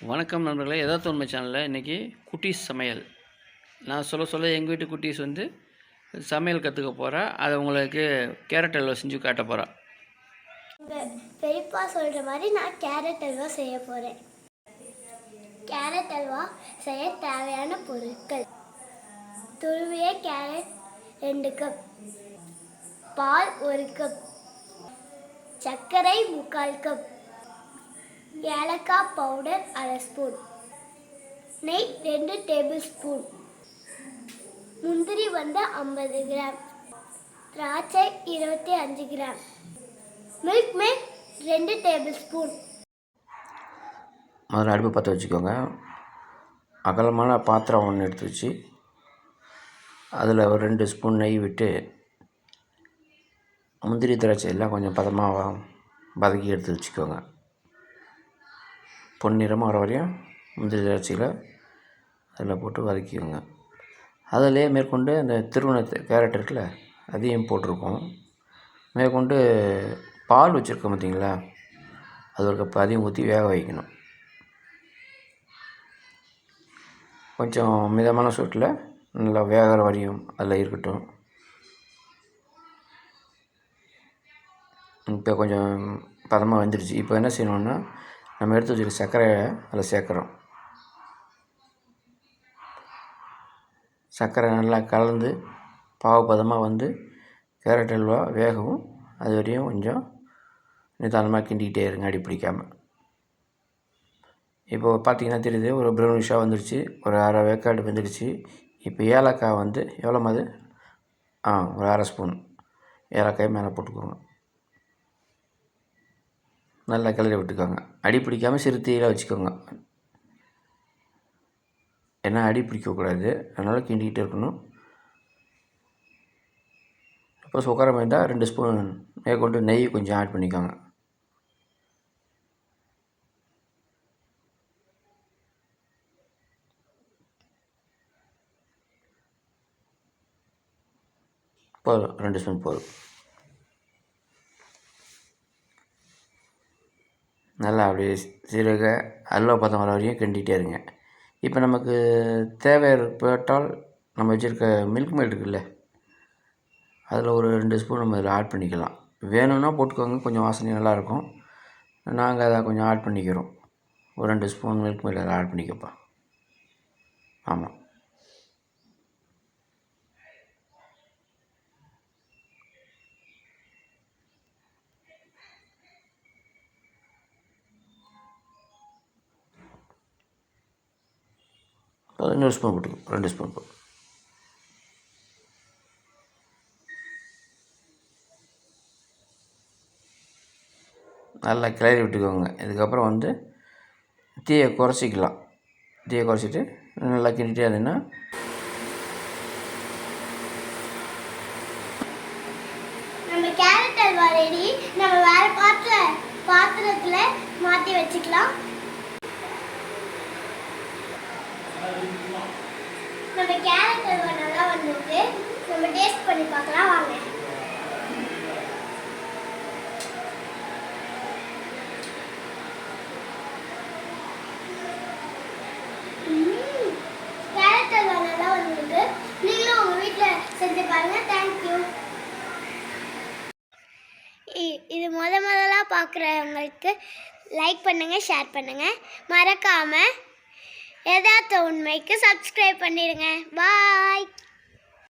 வணக்கம் நண்பர்களே எதாவது உண்மை சேனலில் இன்றைக்கி குட்டீஸ் சமையல். நான் சொல்ல சொல்ல எங்கள் வீட்டு குட்டீஸ் வந்து சமையல் கற்றுக்க போகிறா அதை உங்களுக்கு கேரட் அல்வா செஞ்சு காட்ட போகிறா பெரியப்பா சொல்கிற மாதிரி நான் கேரட் அல்வா செய்ய போகிறேன் கேரட் அல்வா செய்ய தேவையான பொருட்கள். துருவிய கேரட் ரெண்டு கப் பால் ஒரு கப் சர்க்கரை முக்கால் கப் ஏலக்காய் பவுடர் அரை ஸ்பூன். நெய் ரெண்டு டேபிள் ஸ்பூன். முந்திரி வந்து ஐம்பது கிராம். திராட்சை இருபத்தி அஞ்சு கிராம். மில்க் மேக் ரெண்டு டேபிள் ஸ்பூன். முதல்ல அடுப்பு பற்ற வச்சுக்கோங்க. அகலமான பாத்திரம் ஒன்று எடுத்து வச்சு அதில் ஒரு ரெண்டு ஸ்பூன் நெய் விட்டு முந்திரி திராட்சை எல்லாம் கொஞ்சம் பதமாக வதக்கி எடுத்து வச்சுக்கோங்க. பொன்னிறமாக வர வரையும் முந்திரி திராட்சையில் அதில் போட்டு வதக்கிக்கோங்க. அதிலே மேற்கொண்டு அந்த திருவண்ண கேரட் இருக்குல்ல அதையும் போட்டிருக்கோம். மேற்கொண்டு பால் வச்சுருக்கோம் பார்த்தீங்களா அது ஒரு கப் அதையும் ஊற்றி வேக வைக்கணும். கொஞ்சம் மிதமான சூட்டில் நல்லா வேகிற வரையும் அதில் இருக்கட்டும். இப்போ கொஞ்சம் பதமாக வந்துடுச்சு இப்போ என்ன செய்யணுன்னா நம்ம எடுத்து வச்சுருக்க சர்க்கரையை அதில் சேர்க்குறோம். சர்க்கரை நல்லா கலந்து பாவப்பதமாக வந்து கேரட் அல்வா வேகவும் அது வரையும் கொஞ்சம் நிதானமாக கிண்டிக்கிட்டே இருங்க அடி பிடிக்காமல் இப்போ பார்த்தீங்கன்னா தெரியுது ஒரு ப்ரௌனிஷாக வந்துடுச்சு ஒரு அரை வேக்காடு வந்துடுச்சு. இப்போ ஏலக்காய் வந்து எவ்வளோ அது? ஆ ஒரு அரை ஸ்பூன். ஏலக்காய் மேலே போட்டுக்கோங்க. நல்லா கிளறி விட்டுக்கோங்க. அடி பிடிக்காமல் சிறுத்தையில் வச்சுக்கோங்க. ஏன்னா அடி பிடிக்கக்கூடாது அதனால் கிண்டிக்கிட்டே இருக்கணும். இப்போ சுக்கரம் இருந்தால் ரெண்டு ஸ்பூன் மேற்கொண்டு நெய் கொஞ்சம் ஆட் பண்ணிக்கோங்க. போதும். ரெண்டு ஸ்பூன் போதும். நல்லா அப்படியே சீரக அல்வா பதம் வர வரையும் கிண்டிகிட்டே இருங்க. இப்போ நமக்கு தேவை ஏற்பட்டால் நம்ம வச்சுருக்க மில்க் மேட் இருக்குல்ல அதில் ஒரு ரெண்டு ஸ்பூன் நம்ம இதில் ஆட் பண்ணிக்கலாம். வேணும்னா போட்டுக்கோங்க கொஞ்சம் வாசனை நல்லாயிருக்கும் நாங்கள் அதை கொஞ்சம் ஆட் பண்ணிக்கிறோம். ஒரு ரெண்டு ஸ்பூன் மில்க் மேட் அதில் ஆட் பண்ணிக்கப்பா. ஆமாம். இன்னொரு ஸ்பூன் போட்டுக்கோ ரெண்டு ஸ்பூன் போட்டு. நல்லா கிளறி விட்டுக்கோங்க. இதுக்கப்புறம் வந்து தீயை குறைச்சிக்கலாம். தீயை குறைச்சிட்டு நல்லா கிண்டிட்டே இருந்தீங்கன்னா நம்ம கேரட் அல்வா ரெடி நம்ம பாத்திர பாத்திரத்தில் மாற்றி வச்சுக்கலாம். நம்ம கேரட் அல்வா நல்லா வந்திருக்கு. நம்ம டேஸ்ட் பண்ணி பார்க்கலாம் வாங்க. கேரட் அல்வா நல்லா வந்திருக்கு. நீங்களும் உங்கள் வீட்டில் செஞ்சு பாருங்கள் தேங்க்யூ இ- இது முத முதலாக பார்க்குறவங்களுக்கு லைக் பண்ணுங்கள் ஷேர் பண்ணுங்கள் மறக்காமல் எதார்த்த உண்மைக்கு சப்ஸ்கிரைப் பண்ணிடுங்க. பாய்